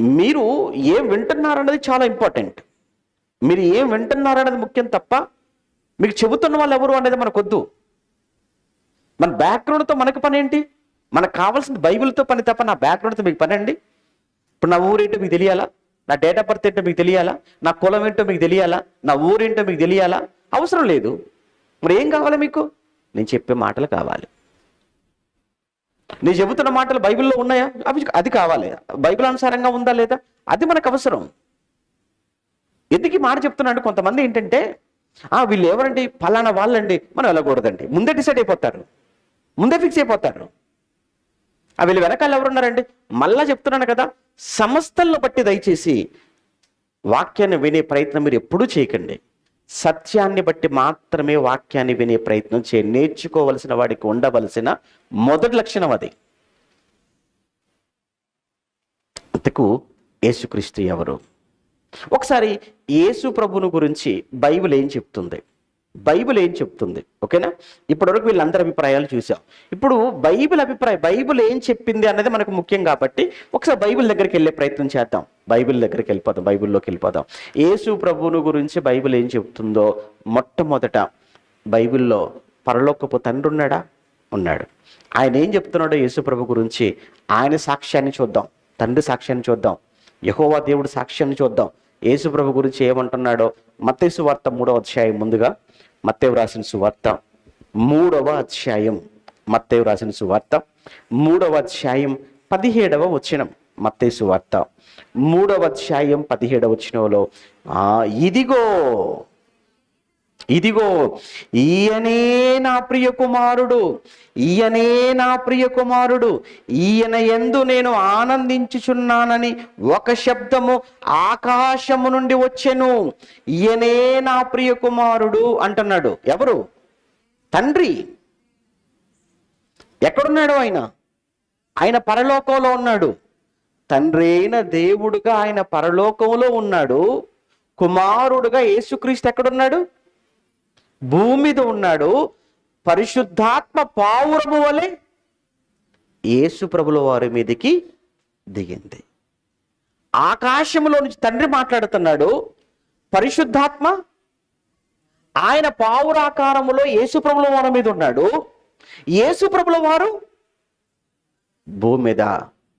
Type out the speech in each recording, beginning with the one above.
మీరు ఏం వింటున్నారన్నది చాలా ఇంపార్టెంట్. మీరు ఏం వింటున్నారన్నది ముఖ్యం తప్ప మీకు చెబుతున్న వాళ్ళు ఎవరు అనేది మనకొద్దు. మన బ్యాక్గ్రౌండ్తో మనకు పని ఏంటి మనకు కావాల్సింది బైబిల్తో పని తప్ప నా బ్యాక్గ్రౌండ్తో మీకు పని అండి ఇప్పుడు నా ఊరేంటో మీకు తెలియాలా? నా డేట్ ఆఫ్ బర్త్ ఏంటో మీకు తెలియాలా? నా కులం ఏంటో మీకు తెలియాలా? నా ఊరేంటో మీకు తెలియాలా? అవసరం లేదు. మరి ఏం కావాలి మీకు? నేను చెప్పే మాటలు కావాలి. నేను చెబుతున్న మాటలు బైబిల్లో ఉన్నాయా? అవి అది కావాలి. బైబిల్ అనుసారంగా ఉందా లేదా? అది మనకు అవసరం. ఎందుకు ఈ మాట చెప్తున్నాడు? కొంతమంది ఏంటంటే ఆ వీళ్ళు ఎవరండి? ఫలానా వాళ్ళండి. మనం వెళ్ళకూడదండి. ముందే డిసైడ్ అయిపోతారు. ముందే ఫిక్స్ అయిపోతారు. ఆ వీళ్ళు వెనకాల ఎవరున్నారండి? మళ్ళా చెప్తున్నాను కదా సమస్తలను బట్టి దయచేసి వాక్యాన్ని వినే ప్రయత్నం మీరు ఎప్పుడూ చేయకండి. సత్యాన్ని బట్టి మాత్రమే వాక్యాన్ని వినే ప్రయత్నం చే నేర్చుకోవలసిన వాడికి ఉండవలసిన మొదటి లక్షణం అది. అంతకు యేసుక్రీస్తు ఎవరు? ఒకసారి యేసు ప్రభును గురించి బైబిల్ ఏం చెప్తుంది? బైబిల్ ఏం చెప్తుంది? ఓకేనా? ఇప్పటివరకు వీళ్ళందరి అభిప్రాయాలు చూసాం. ఇప్పుడు బైబిల్ అభిప్రాయం బైబిల్ ఏం చెప్పింది అన్నది మనకు ముఖ్యం కాబట్టి ఒకసారి బైబిల్ దగ్గరికి వెళ్ళే ప్రయత్నం చేద్దాం. బైబిల్ దగ్గరికి వెళ్ళిపోదాం బైబిల్లోకి వెళ్ళిపోదాం. యేసు ప్రభువును గురించి బైబిల్ ఏం చెప్తుందో మొట్టమొదట బైబిల్లో పరలోకపు తండ్రి ఉన్నాడా? ఉన్నాడు. ఆయన ఏం చెప్తున్నాడో యేసు ప్రభు గురించి ఆయన సాక్ష్యాన్ని చూద్దాం. తండ్రి సాక్ష్యాన్ని చూద్దాం. యహోవా దేవుడు సాక్ష్యాన్ని చూద్దాం. యేసు ప్రభు గురించి ఏమంటున్నాడో? మత్తయి వార్త మూడవ అధ్యాయం ముందుగా మత్తేవు రాసిన సువార్త మూడవ అధ్యాయం. మత్తేవు రాసిన సువార్త మూడవ అధ్యాయం పదిహేడవ వచనం. మత్తే సువార్త మూడవ అధ్యాయం పదిహేడవ వచనంలో ఇదిగో ఇదిగో ఈయనే నా ప్రియ కుమారుడు ఈయనే నా ప్రియ కుమారుడు ఈయన ఎందు నేను ఆనందించుచున్నానని ఒక శబ్దము ఆకాశము నుండి వచ్చెను. ఈయనే నా ప్రియ కుమారుడు అంటున్నాడు. ఎవరు? తండ్రి. ఎక్కడున్నాడు ఆయన? ఆయన పరలోకంలో ఉన్నాడు. తండ్రి అయిన దేవుడుగా ఆయన పరలోకంలో ఉన్నాడు. కుమారుడుగా యేసుక్రీస్తు ఎక్కడున్నాడు? భూమి మీద ఉన్నాడు పరిశుద్ధాత్మ పావురము వలె యేసు ప్రభుల వారి మీదకి దిగింది. ఆకాశంలో నుంచి తండ్రి మాట్లాడుతున్నాడు పరిశుద్ధాత్మ ఆయన పావురాకారములో యేసు ప్రభుల వారి మీద ఉన్నాడు యేసు ప్రభుల వారు భూమి మీద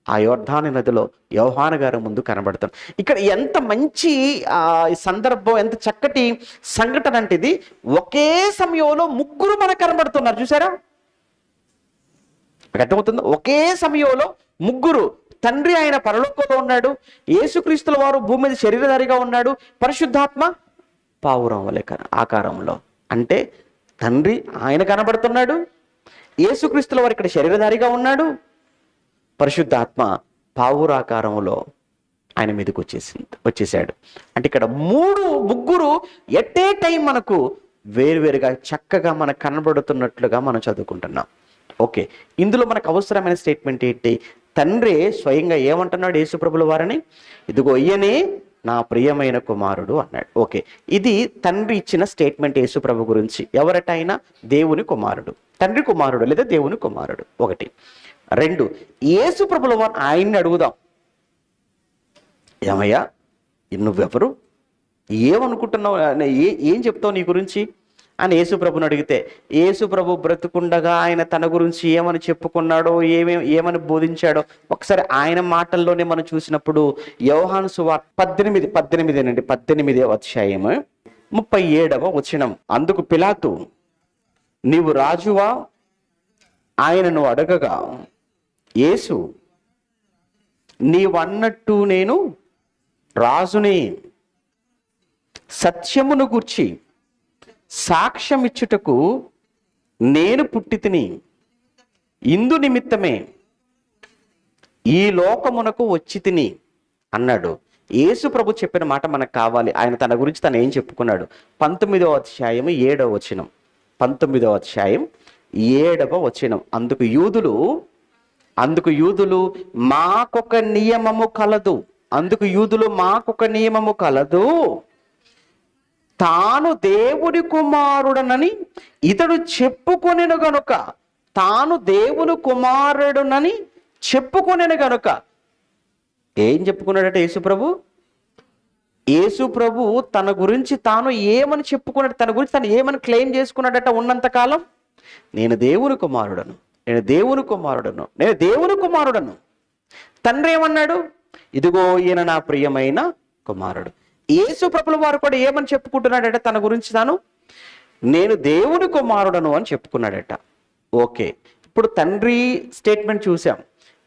ఆ యోర్ధాని నదిలో యోహాన గారి ముందు కనబడతాం ఇక్కడ ఎంత మంచి ఆ, సందర్భం ఎంత చక్కటి సంఘటన అంటే ఇది. ఒకే సమయంలో ముగ్గురు మనకు కనబడుతున్నారు. చూసారా అర్థమవుతుంది? ఒకే సమయంలో ముగ్గురు. తండ్రి ఆయన పరలోకంలో ఉన్నాడు. యేసుక్రీస్తుల వారు భూమి మీద శరీరధారిగా ఉన్నాడు. పరిశుద్ధాత్మ పావురం వలె ఆకారంలో. అంటే తండ్రి ఆయన కనబడుతున్నాడు. యేసుక్రీస్తుల వారు ఇక్కడ శరీరధారిగా ఉన్నాడు. పరిశుద్ధాత్మ పావురాకారంలో ఆయన మీదకి వచ్చేసింది వచ్చేసాడు అంటే ఇక్కడ మూడు ముగ్గురు ఎట్ ఏ టైం మనకు వేరువేరుగా చక్కగా మనకు కనబడుతున్నట్లుగా మనం చదువుకుంటున్నాం. ఓకే. ఇందులో మనకు అవసరమైన స్టేట్మెంట్ ఏంటి? తండ్రి స్వయంగా ఏమంటున్నాడు యేసుప్రభుల వారిని? ఇదిగో అయ్యనే నా ప్రియమైన కుమారుడు అన్నాడు. ఓకే. ఇది తండ్రి ఇచ్చిన స్టేట్మెంట్ యేసుప్రభు గురించి. ఎవరటైనా అయినా దేవుని కుమారుడు. తండ్రి కుమారుడు లేదా దేవుని కుమారుడు. ఒకటి. రెండు యేసు ప్రభుల వారు ఆయన్ని అడుగుదాం. ఏమయ్యా నువ్వెవరు? ఏమనుకుంటున్నావు? ఏ ఏం చెప్తావు నీ గురించి? అని యేసు ప్రభుని అడిగితే యేసు ప్రభు బ్రతుకుండగా ఆయన తన గురించి ఏమని చెప్పుకున్నాడో ఏమే ఏమని బోధించాడో ఒకసారి ఆయన మాటల్లోనే మనం చూసినప్పుడు యోహాను సువార్ పద్దెనిమిది పద్దెనిమిదేనండి పద్దెనిమిదే అధ్యాయము ముప్పై ఏడవ వచనం. అందుకు పిలాతు నీవు రాజువా? ఆయనను అడగగా యేసు నీవన్నట్టు నేను రాజుని సత్యమును గూర్చి సాక్ష్యమిచ్చుటకు నేను పుట్టి తిని ఇందు నిమిత్తమే ఈ లోకమునకు వచ్చి తిని అన్నాడు. యేసు ప్రభు చెప్పిన మాట మనకు కావాలి. ఆయన తన గురించి తను ఏం చెప్పుకున్నాడు? పంతొమ్మిదవ అధ్యాయం ఏడవ వచనం. పంతొమ్మిదవ అధ్యాయం ఏడవ వచనం. అందుకు యూదులు అందుకు యూదులు మాకొక నియమము కలదు. అందుకు యూదులు మాకొక నియమము కలదు. తాను దేవుని కుమారుడనని ఇతడు చెప్పుకొనెను గనుక. తాను దేవుని కుమారుడునని చెప్పుకొనెను గనుక. ఏం చెప్పుకున్నాడట యేసుప్రభు యేసుప్రభు తన గురించి తాను ఏమని చెప్పుకున్నాడు? తన గురించి తను ఏమని క్లెయిమ్ చేసుకున్నాడట ఉన్నంతకాలం నేను దేవుని కుమారుడను. నేను దేవుని కుమారుడను నేను దేవుని కుమారుడను. తండ్రి ఏమన్నాడు? ఇదిగో ఈయన నా ప్రియమైన కుమారుడు. యేసు ప్రభుల వారు కూడా ఏమని చెప్పుకుంటున్నాడట తన గురించి తాను నేను దేవుని కుమారుడను అని చెప్పుకున్నాడట. ఓకే. ఇప్పుడు తండ్రి స్టేట్మెంట్ చూసాం.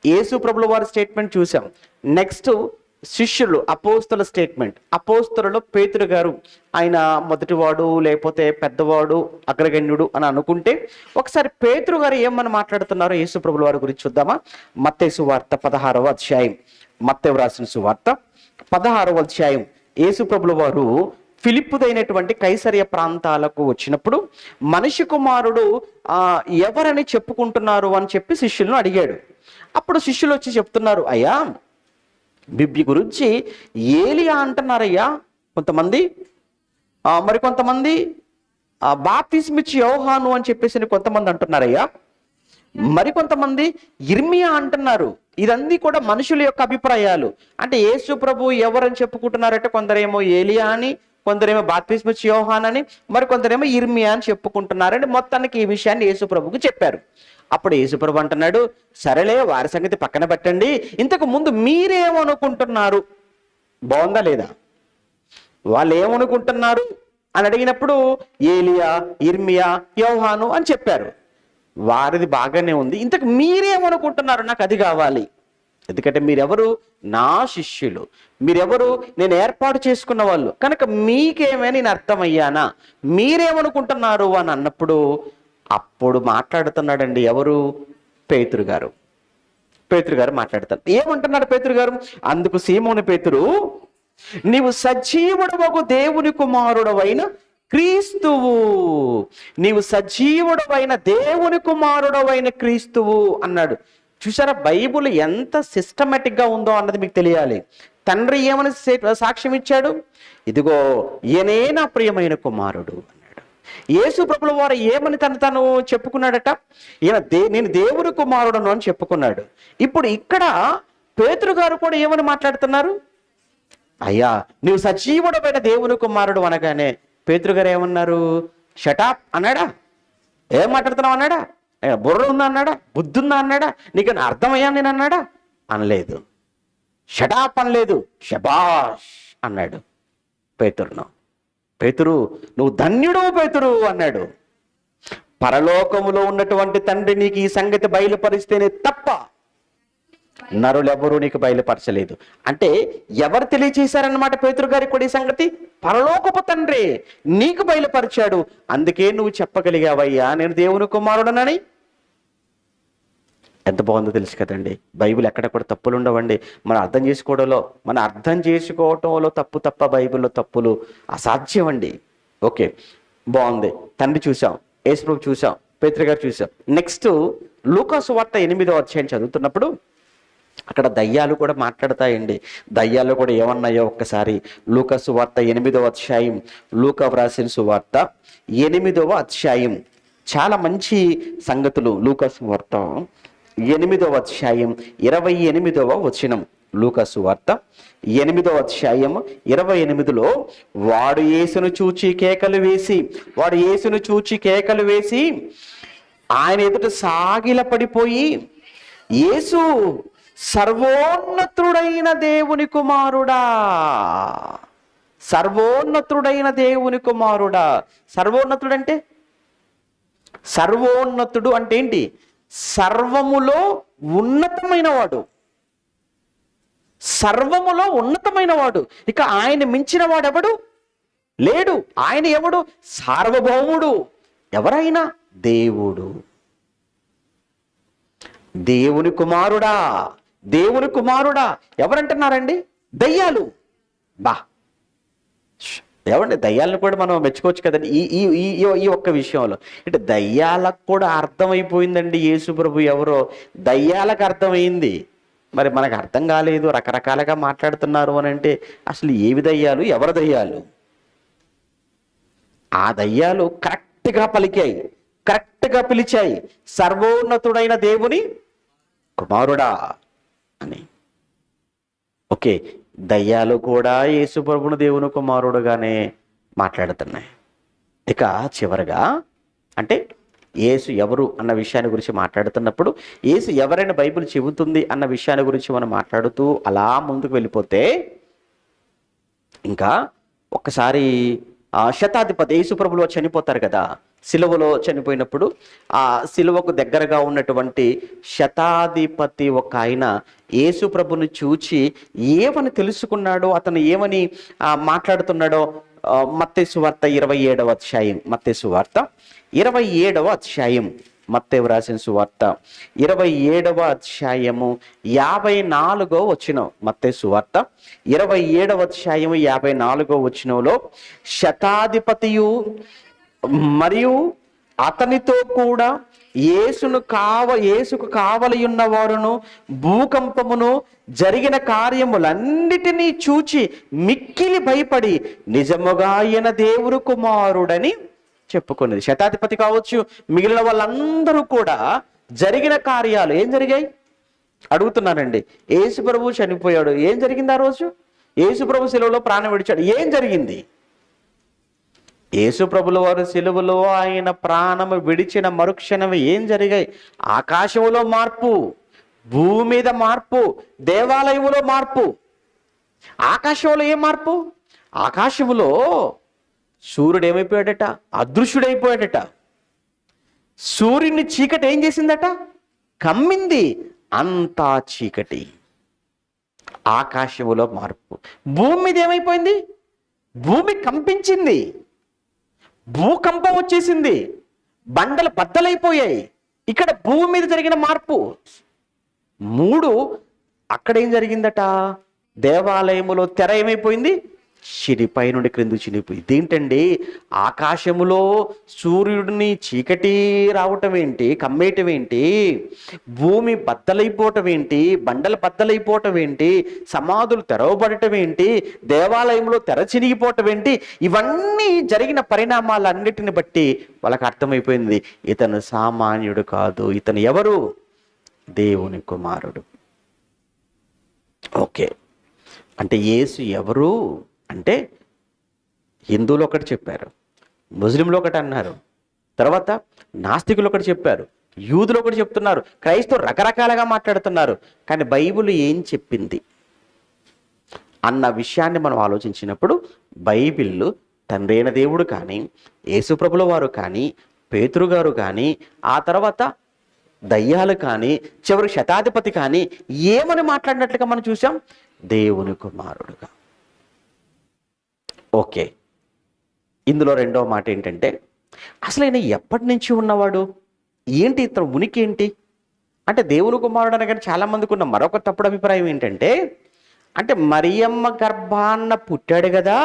యేసు ప్రభుల వారి స్టేట్మెంట్ చూసాం. నెక్స్ట్ శిష్యులు అపోస్తుల స్టేట్మెంట్. అపోస్తులలో పేతురు గారు ఆయన మొదటివాడు లేకపోతే పెద్దవాడు అగ్రగణ్యుడు అని అనుకుంటే ఒకసారి పేతురు గారు ఏమని మాట్లాడుతున్నారో యేసుప్రభుల వారి గురించి చూద్దామా? మత్తే సువార్త పదహారవ అధ్యాయం. మత్తే వ్రాసిన సువార్త పదహారవ అధ్యాయం. యేసుప్రభుల వారు ఫిలిప్పుదైనటువంటి కైసరియ ప్రాంతాలకు వచ్చినప్పుడు మనిషి కుమారుడు ఆ, ఎవరని చెప్పుకుంటున్నారు? అని చెప్పి శిష్యులను అడిగాడు. అప్పుడు శిష్యులు వచ్చి చెప్తున్నారు అయ్యా బిబ్బి గురించి ఏలియా అంటున్నారయ్యా. కొంతమంది మరి కొంతమంది బాప్తిస్మిచ్చి యోహాను అని చెప్పేసి కొంతమంది అంటున్నారయ్యా. మరికొంతమంది ఇర్మియా అంటున్నారు. ఇదన్నీ కూడా మనుషుల యొక్క అభిప్రాయాలు. అంటే యేసు ప్రభు ఎవరని చెప్పుకుంటున్నారంటే కొందరేమో ఏలియా అని కొందరేమో బాప్తిస్మిచ్చి యోహాన్ అని మరి కొందరేమో ఇర్మియా అని చెప్పుకుంటున్నారని మొత్తానికి ఈ విషయాన్ని యేసు ప్రభుకు చెప్పారు. అప్పుడు యేసుప్రభు అంటున్నాడు సరేలే వారి సంగతి పక్కన పెట్టండి. ఇంతకు ముందు మీరేమనుకుంటున్నారు? బాగుందా లేదా? వాళ్ళు ఏమనుకుంటున్నారు అని అడిగినప్పుడు ఏలియా ఇర్మియా యోహాను అని చెప్పారు. వారిది బాగానే ఉంది. ఇంతకు మీరేమనుకుంటున్నారు? నాకు అది కావాలి. ఎందుకంటే మీరెవరు? నా శిష్యులు. మీరెవరు? నేను ఏర్పాటు చేసుకున్న వాళ్ళు. కనుక మీకేమే నేను అర్థమయ్యానా? మీరేమనుకుంటున్నారు? అని అన్నప్పుడు అప్పుడు మాట్లాడుతున్నాడండి ఎవరు? పేతురు గారు. పేతురు గారు మాట్లాడతారు. ఏమంటున్నాడు పేతురు గారు? అందుకు సీమోని పేతురు నీవు సజీవుడవకు దేవుని కుమారుడవైన క్రీస్తువు. నీవు సజీవుడవైన దేవుని కుమారుడవైన క్రీస్తువు అన్నాడు. చూసారా బైబుల్ ఎంత సిస్టమేటిక్గా ఉందో అన్నది మీకు తెలియాలి. తండ్రి ఏమని సాక్ష్యం ఇచ్చాడు ఇదిగో ఈయనే నా ప్రియమైన కుమారుడు యేసు ప్రభుల వారు ఏమని తను తను చెప్పుకున్నాడట? ఈయన దే నేను దేవుని కుమారుడను అని చెప్పుకున్నాడు. ఇప్పుడు ఇక్కడ పేతురు గారు కూడా ఏమని మాట్లాడుతున్నారు? అయ్యా నువ్వు సజీవుడమైన దేవుని కుమారుడు అనగానే పేతురు గారు ఏమన్నారు? షటాప్ అన్నాడా? ఏం మాట్లాడుతున్నావు అన్నాడా? బుర్ర ఉందా అన్నాడా? బుద్ధి ఉందా అన్నాడా? నీకు అర్థమయ్యా నేను అన్నాడా? అనలేదు. షటాప్ అనలేదు. షబాష్ అన్నాడు పేతురును. పేతురు నువ్వు ధన్యుడు పేతురు అన్నాడు. పరలోకములో ఉన్నటువంటి తండ్రి నీకు ఈ సంగతి బయలుపరిస్తేనే తప్ప నరులెవరూ నీకు బయలుపరచలేదు. అంటే ఎవరు తెలియచేశారన్నమాట పేతురు గారికి కూడా ఈ సంగతి? పరలోకపు తండ్రి నీకు బయలుపరిచాడు. అందుకే నువ్వు చెప్పగలిగావయ్యా నేను దేవుని కుమారుడనని ఎంత బాగుందో తెలుసు కదండి. బైబిల్ ఎక్కడ కూడా తప్పులు ఉండవండి. మనం అర్థం చేసుకోవడంలో మనం అర్థం చేసుకోవటంలో తప్పు తప్ప బైబిల్లో తప్పులు అసాధ్యం అండి ఓకే బాగుంది. తండ్రి చూసాం ఏసుప్రభు చూసాం పేత్రిగారు చూసాం నెక్స్ట్ లూకాసు వార్త ఎనిమిదో అధ్యాయం చదువుతున్నప్పుడు అక్కడ దయ్యాలు కూడా మాట్లాడతాయండి. దయ్యాలు కూడా ఏమన్నాయో ఒక్కసారి. లూకసు వార్త ఎనిమిదవ అధ్యాయం లూక వ్రాసిన సువార్త ఎనిమిదవ అధ్యాయం. చాలా మంచి సంగతులు లూకసు వార్త. ఎనిమిదవ అధ్యాయం ఇరవై ఎనిమిదవ వచనం. లూకసు వార్త ఎనిమిదవ అధ్యాయం ఇరవై ఎనిమిదిలో వాడు యేసును చూచి కేకలు వేసి వాడు యేసును చూచి కేకలు వేసి ఆయన ఎదుట సాగిల పడిపోయి యేసు సర్వోన్నతుడైన దేవుని కుమారుడా సర్వోన్నతుడైన దేవుని కుమారుడా. సర్వోన్నతుడంటే? సర్వోన్నతుడు అంటే ఏంటి? సర్వములో ఉన్నతమైన వాడు సర్వములో ఉన్నతమైన వాడు ఇక ఆయన మించిన వాడెవడు లేడు. ఆయన ఎవడు? సార్వభౌముడు. ఎవరైనా? దేవుడు. దేవుని కుమారుడా. దేవుని కుమారుడా. ఎవరంటున్నారండి? దయ్యాలు. బా. ఏమంటే ఏమండి దయ్యాలను కూడా మనం మెచ్చుకోవచ్చు కదండి. ఈ ఈ ఈ ఈ- ఒక్క విషయంలో. అంటే దయ్యాలకు కూడా అర్థమైపోయిందండి యేసుప్రభు ఎవరో. దయ్యాలకు అర్థమైంది. మరి మనకు అర్థం కాలేదు రకరకాలుగా మాట్లాడుతున్నారు అని అంటే అసలు ఏవి దయ్యాలు? ఎవరి దయ్యాలు? ఆ దయ్యాలు కరెక్ట్గా పలికాయి కరెక్ట్గా పిలిచాయి. సర్వోన్నతుడైన దేవుని కుమారుడా అని. ఓకే దయ్యాలు కూడా యేసుప్రభుని దేవుని కుమారుడుగానే మాట్లాడుతున్నాయి. ఇక చివరగా అంటే యేసు ఎవరు అన్న విషయాన్ని గురించి మాట్లాడుతున్నప్పుడు యేసు ఎవరైనా బైబిల్ చెబుతుంది అన్న విషయాన్ని గురించి మనం మాట్లాడుతూ అలా ముందుకు వెళ్ళిపోతే ఇంకా ఒక్కసారి ఆ శతాధిపతి యేసుప్రభులో చనిపోతారు కదా. సిలువలో చనిపోయినప్పుడు ఆ సిలువకు దగ్గరగా ఉన్నటువంటి శతాధిపతి ఒక ఆయన యేసుప్రభుని చూచి ఏమని తెలుసుకున్నాడో అతను ఏమని మాట్లాడుతున్నాడో మత్తేసు వార్త ఇరవై ఏడవ అధ్యాయం. మత్తేసు వార్త ఇరవై ఏడవ అధ్యాయం. మత్తే రాసిన సువార్త ఇరవై ఏడవ అధ్యాయము యాభై నాలుగో వచ్చిన మత్తే సువార్త. ఇరవై ఏడవ అధ్యాయము యాభై నాలుగో వచ్చినలో శతాధిపతియు మరియు అతనితో కూడా యేసును కావ యేసుకు కావలి వారును భూకంపమును జరిగిన కార్యములన్నిటినీ చూచి మిక్కిలి భయపడి నిజముగా ఆయన దేవుడు కుమారుడని చెప్పుకున్నది. శతాధిపతి కావచ్చు మిగిలిన వాళ్ళందరూ కూడా జరిగిన కార్యాలు ఏం జరిగాయి? అడుగుతున్నానండి. యేసు ప్రభు చనిపోయాడు. ఏం జరిగింది ఆ రోజు? యేసు ప్రభు సెలవులో ప్రాణం విడిచాడు. ఏం జరిగింది? యేసు ప్రభుల వారు సెలవులో ఆయన ప్రాణము విడిచిన మరుక్షణం ఏం జరిగాయి? ఆకాశములో మార్పు భూమి మీద మార్పు దేవాలయములో మార్పు. ఆకాశంలో ఏం మార్పు? ఆకాశములో సూర్యుడు ఏమైపోయాడట అదృశ్యుడైపోయాడట. సూర్యుని చీకటి ఏం చేసిందట? కమ్మింది అంతా చీకటి. ఆకాశములో మార్పు. భూమి మీద ఏమైపోయింది భూమి కంపించింది. భూకంపం వచ్చేసింది. బండలు బద్దలైపోయాయి. ఇక్కడ భూమి మీద జరిగిన మార్పు. మూడు అక్కడ ఏం జరిగిందట? దేవాలయములో తెర ఏమైపోయింది? చిరిపై నుండి క్రింది చినిపోయి ఇదేంటండి? ఆకాశములో సూర్యుడిని చీకటి రావటం ఏంటి కమ్మేయటం ఏంటి భూమి బద్దలైపోవటం ఏంటి బండలు బద్దలైపోవటం ఏంటి సమాధులు తెరవబడటం ఏంటి దేవాలయంలో తెర చినిగిపోవటం ఏంటి ఇవన్నీ జరిగిన పరిణామాలన్నిటిని బట్టి వాళ్ళకి అర్థమైపోయింది. ఇతను సామాన్యుడు కాదు. ఇతను ఎవరు? దేవుని కుమారుడు. ఓకే. అంటే యేసు ఎవరు? అంటే హిందువులు ఒకటి చెప్పారు ముస్లింలు ఒకటి అన్నారు తర్వాత నాస్తికులు ఒకటి చెప్పారు యూదులు ఒకటి చెప్తున్నారు క్రైస్తవులు రకరకాలుగా మాట్లాడుతున్నారు కానీ బైబుల్ ఏం చెప్పింది అన్న విషయాన్ని మనం ఆలోచించినప్పుడు బైబిల్ తండ్రైన దేవుడు కానీ యేసుప్రభుల వారు కానీ పేతురు గారు కానీ ఆ తర్వాత దయ్యాలు కానీ చివరి శతాధిపతి కానీ ఏమని మాట్లాడినట్లుగా మనం చూసాం? దేవుని కుమారుడుగా. ఓకే. ఇందులో రెండవ మాట ఏంటంటే అసలు ఆయన ఎప్పటి నుంచి ఉన్నవాడు? ఏంటి ఇతను ఉనికి ఏంటి అంటే దేవుని కుమారుడు అనగానే చాలామందికి ఉన్న మరొక తప్పుడు అభిప్రాయం ఏంటంటే అంటే మరియమ్మ గర్భాన్న పుట్టాడు కదా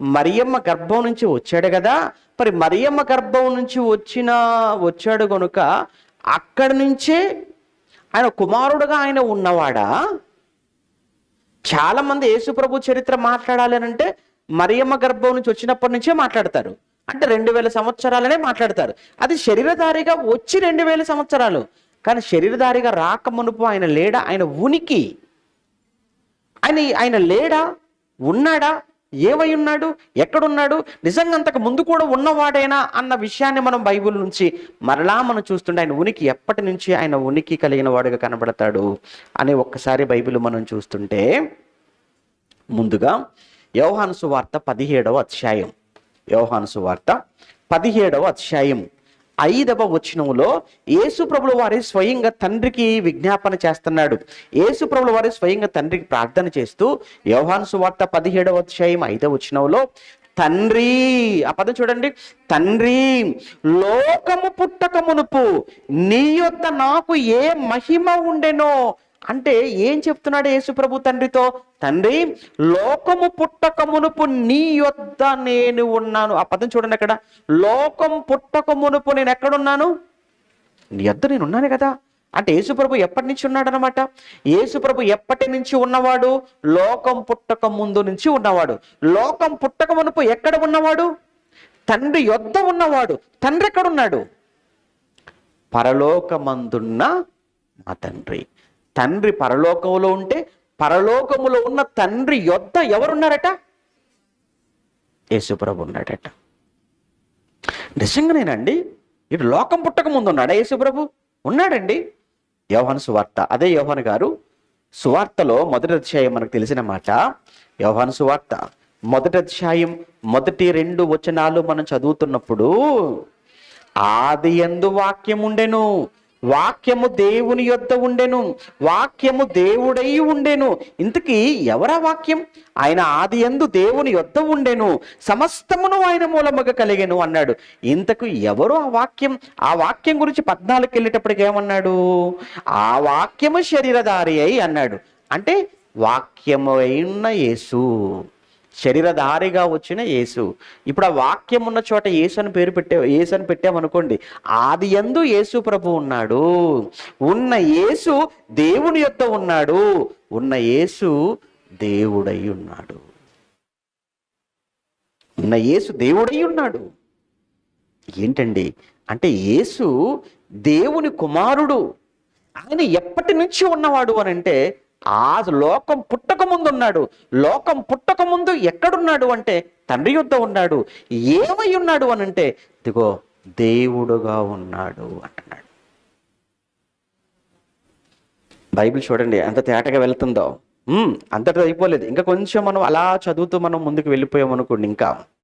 మరియమ్మ గర్భం నుంచి వచ్చాడు కదా మరి మరియమ్మ గర్భం నుంచి వచ్చిన వచ్చాడు కనుక అక్కడి నుంచే ఆయన కుమారుడుగా ఆయన ఉన్నవాడా? చాలామంది యేసుప్రభు చరిత్ర మాట్లాడాలి అంటే మరియమ్మ గర్భం నుంచి వచ్చినప్పటి నుంచే మాట్లాడతారు. అంటే రెండు వేల సంవత్సరాలనే మాట్లాడతారు. అది శరీరధారిగా వచ్చి రెండు వేల సంవత్సరాలు. కానీ శరీరధారిగా రాక మునుపు ఆయన లేడా? ఆయన ఉనికి. ఆయన ఆయన లేడా? ఉన్నాడా? ఏమై ఉన్నాడు? ఎక్కడున్నాడు? నిజంగా అంతకు ముందు కూడా ఉన్నవాడైనా? అన్న విషయాన్ని మనం బైబిల్ నుంచి మరలా మనం చూస్తుంటే ఆయన ఉనికి ఎప్పటి నుంచి ఆయన ఉనికి కలిగిన వాడుగా కనబడతాడు? అనే ఒక్కసారి బైబిల్ మనం చూస్తుంటే ముందుగా యోహాను సువార్త పదిహేడవ అధ్యాయం. యోహాను సువార్త పదిహేడవ అధ్యాయం. ఐదవ వచనంలో యేసు ప్రభుల వారి స్వయంగా తండ్రికి విజ్ఞాపన చేస్తున్నాడు. యేసు ప్రభుల వారి స్వయంగా తండ్రికి ప్రార్థన చేస్తూ యోహాను సువార్త పదిహేడవ అధ్యాయం ఐదవ వచనంలో తండ్రి ఆ పదం చూడండి. తండ్రి లోకము పుట్టకమునుపు నీ యొక్క నాకు ఏ మహిమ ఉండెనో అంటే ఏం చెప్తున్నాడు యేసుప్రభు తండ్రితో? తండ్రి లోకము పుట్టక మునుపు నీ యొద్ద నేను ఉన్నాను. ఆ పదం చూడండి అక్కడ. లోకం పుట్టక మునుపు నేను ఎక్కడున్నాను? నీ యొద్ద నేను ఉన్నాను కదా. అంటే యేసుప్రభు ఎప్పటి నుంచి ఉన్నాడనమాట యేసుప్రభు ఎప్పటి నుంచి ఉన్నవాడు? లోకం పుట్టక ముందు నుంచి ఉన్నవాడు. లోకం పుట్టక మునుపు ఎక్కడ ఉన్నవాడు? తండ్రి యొద్ద ఉన్నవాడు. తండ్రి ఎక్కడున్నాడు? పరలోకమందున్న మా తండ్రి. తండ్రి పరలోకంలో ఉంటే పరలోకములో ఉన్న తండ్రి యొద్ద ఎవరున్నారట? యేసుప్రభు ఉన్నాడట. నిజంగానేనండి ఇటు లోకం పుట్టక ముందు ఉన్నాడా యేసుప్రభు? ఉన్నాడండి. యోహాను సువార్త అదే యోహాను గారు సువార్తలో మొదటి అధ్యాయం మనకు తెలిసిన మాట. యోహాను సువార్త మొదటి అధ్యాయం మొదటి రెండు వచనాలు మనం చదువుతున్నప్పుడు ఆది ఎందు వాక్యం ఉండెను వాక్యము దేవుని యొద్ద ఉండెను వాక్యము దేవుడై ఉండెను. ఇంతకీ ఎవరా వాక్యం? ఆయన ఆది ఎందు దేవుని యొద్ద ఉండెను సమస్తమును ఆయన మూలముగా కలిగెను అన్నాడు. ఇంతకు ఎవరు ఆ వాక్యం? ఆ వాక్యం గురించి పద్నాలుగుకి వెళ్ళేటప్పటికి ఏమన్నాడు? ఆ వాక్యము శరీరధారి అయి అన్నాడు. అంటే వాక్యము అయిన యేసు. శరీరధారిగా వచ్చిన యేసు. ఇప్పుడు ఆ వాక్యం ఉన్న చోట యేసు అని పేరు పెట్టే యేసు అని పెట్టామనుకోండి ఆది ఎందు యేసు ప్రభు ఉన్నాడు. ఉన్న యేసు దేవుని యొక్క ఉన్నాడు. ఉన్న యేసు దేవుడై ఉన్నాడు. ఉన్న యేసు దేవుడై ఉన్నాడు. ఏంటండి? అంటే యేసు దేవుని కుమారుడు. ఆయన ఎప్పటి నుంచి ఉన్నవాడు అని అంటే ఆ లోకం పుట్టక ముందు ఉన్నాడు లోకం పుట్టక ముందు ఎక్కడున్నాడు అంటే తండ్రి యుద్ధ ఉన్నాడు. ఏమై ఉన్నాడు అని అంటే ఇదిగో దేవుడుగా ఉన్నాడు అంటున్నాడు. బైబిల్ చూడండి ఎంత తేటగా వెళ్తుందో. ఉమ్, అంతటితో అయిపోలేదు. ఇంకా కొంచెం మనం అలా చదువుతూ మనం ముందుకు వెళ్ళిపోయాం అనుకోండి ఇంకా.